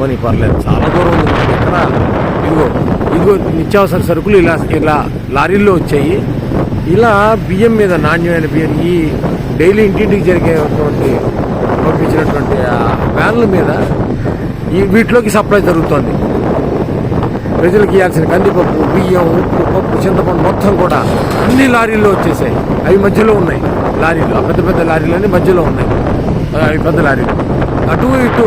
పోనీ పర్లేదు. చాలా దూరం ఉంది మనకి ఇక్కడ ఇదిగో ఇదిగో నిత్యావసర సరుకులు ఇలా ఇలా లారీల్లో వచ్చాయి. ఇలా బియ్యం మీద నాణ్యమైన బియ్యం ఈ డైలీ ఇంటింటికి జరిగేటువంటి పంపించినటువంటి ఆ వ్యాన్ల మీద ఈ వీటిలోకి సప్లై జరుగుతోంది. ప్రజలకు ఇవ్వాల్సిన కందిపప్పు బియ్యం ఉప్పు పప్పు చింతపండు మొత్తం కూడా అన్ని లారీల్లో వచ్చేసాయి. అవి మధ్యలో ఉన్నాయి. లారీలు ఆ పెద్ద పెద్ద లారీలు మధ్యలో ఉన్నాయి. అవి పెద్ద లారీలు. అటు ఇటు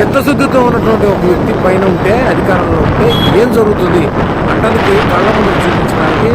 చిత్తశుద్ధితో ఉన్నటువంటి ఒక వ్యక్తి పైన ఉంటే అధికారంలో ఉంటే ఏం జరుగుతుంది? అంటానికి కళ్ళ ముందు చూపించడానికి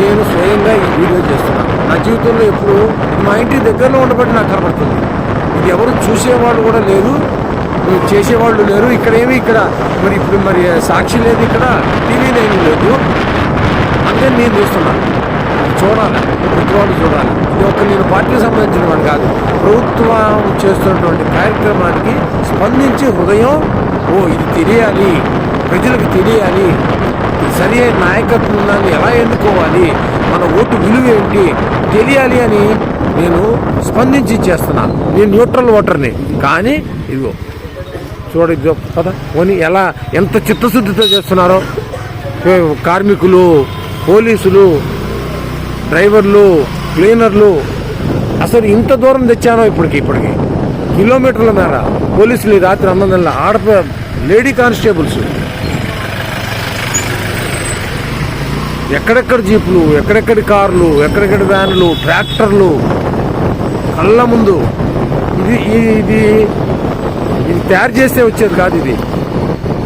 నేను స్వయంగా ఈ వీడియో చేస్తున్నాను. నా జీవితంలో ఎప్పుడు మా ఇంటి దగ్గరలో ఉండబట్టి నాకు కనబడుతుంది. ఇది ఎవరు చూసేవాళ్ళు కూడా లేరు. చేసేవాళ్ళు లేరు. ఇక్కడ ఏమి ఇక్కడ మరి ఇప్పుడు మరి సాక్షి లేదు ఇక్కడ టీవీ నేను లేదు. అందుకే నేను చూస్తున్నాను. చూడాలి. ప్రతి వాళ్ళు చూడాలి. ఇది ఒక నేను పార్టీకి సంబంధించిన వాడు కాదు. ప్రభుత్వం చేస్తున్నటువంటి కార్యక్రమానికి స్పందించి హృదయం ఓ ఇది తెలియాలి ప్రజలకు తెలియాలి ఇది సరి అయిన నాయకత్వం దాన్ని ఎలా ఎన్నుకోవాలి మన ఓటు విలువ ఏంటి తెలియాలి అని నేను స్పందించి చేస్తున్నాను. నేను న్యూట్రల్ ఓటర్ని కానీ ఇదిగో చూడ కదా పోనీ ఎలా ఎంత చిత్తశుద్ధితో చేస్తున్నారో. కార్మికులు పోలీసులు డ్రైవర్లు క్లీనర్లు అసలు ఇంత దూరం తెచ్చానో ఇప్పటికి ఇప్పటికి. కిలోమీటర్ల మేర పోలీసులు రాత్రి అన్నం నెలల ఆడప లేడీ కానిస్టేబుల్స్. ఎక్కడెక్కడ జీపులు ఎక్కడెక్కడి కార్లు ఎక్కడెక్కడి వ్యాన్లు ట్రాక్టర్లు. కళ్ళ ముందు. ఇది ఇది ఇది తయారు చేస్తే వచ్చేది కాదు ఇది.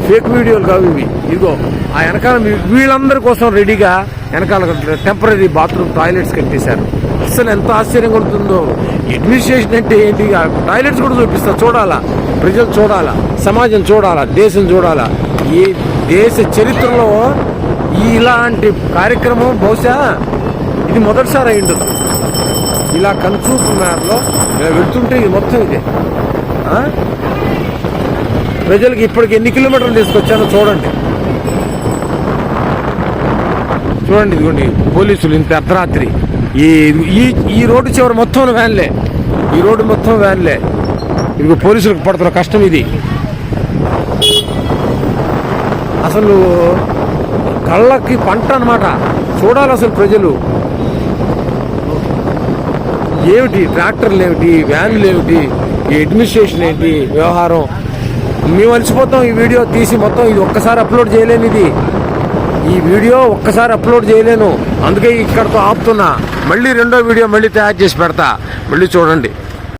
ఫేక్ వీడియోలు కావు ఇవి. ఇదిగో ఆ వెనకాల వీళ్ళందరి కోసం రెడీగా వెనకాల టెంపరీ బాత్రూమ్ టాయిలెట్స్ కట్టేశారు. అసలు ఎంత ఆశ్చర్యం కొడుతుందో అడ్మినిస్ట్రేషన్ అంటే ఏంటి? ఆ టాయిలెట్స్ కూడా చూపిస్తా చూడాలా? ప్రజలు చూడాలా? సమాజం చూడాలా? దేశం చూడాలా? ఈ దేశ చరిత్రలో ఈ ఇలాంటి కార్యక్రమం బహుశా ఇది మొదటిసారి అయి ఉండదు ఇలా కన్సూపర్ మ్యాప్లో ఇలా వెళ్తుంటే ఇది మొత్తం ఇదే. ప్రజలకు ఇప్పటికి ఎన్ని కిలోమీటర్లు తీసుకొచ్చానో చూడండి. చూడండి ఇదిగోండి పోలీసులు ఇంత అర్ధరాత్రి. ఈ ఈ ఈ రోడ్డు చివరి మొత్తం వ్యాన్లే. ఈ రోడ్డు మొత్తం వ్యాన్లే. ఇదిగో పోలీసులకు పడుతున్న కష్టం ఇది. అసలు కళ్ళకి పంట అన్నమాట. చూడాలి అసలు ప్రజలు. ఏమిటి? ట్రాక్టర్లు ఏమిటి? వ్యాన్లు ఏమిటి? ఈ అడ్మినిస్ట్రేషన్ ఏంటి? వ్యవహారం. మేము అలసిపోతాం ఈ వీడియో తీసి మొత్తం ఇది ఒక్కసారి అప్లోడ్ చేయలేను ఇది. ఈ వీడియో ఒక్కసారి అప్లోడ్ చేయలేను. అందుకే ఇక్కడతో ఆపుతున్నా. మళ్ళీ రెండో వీడియో మళ్ళీ తయారు చేసి పెడతా. మళ్ళీ చూడండి.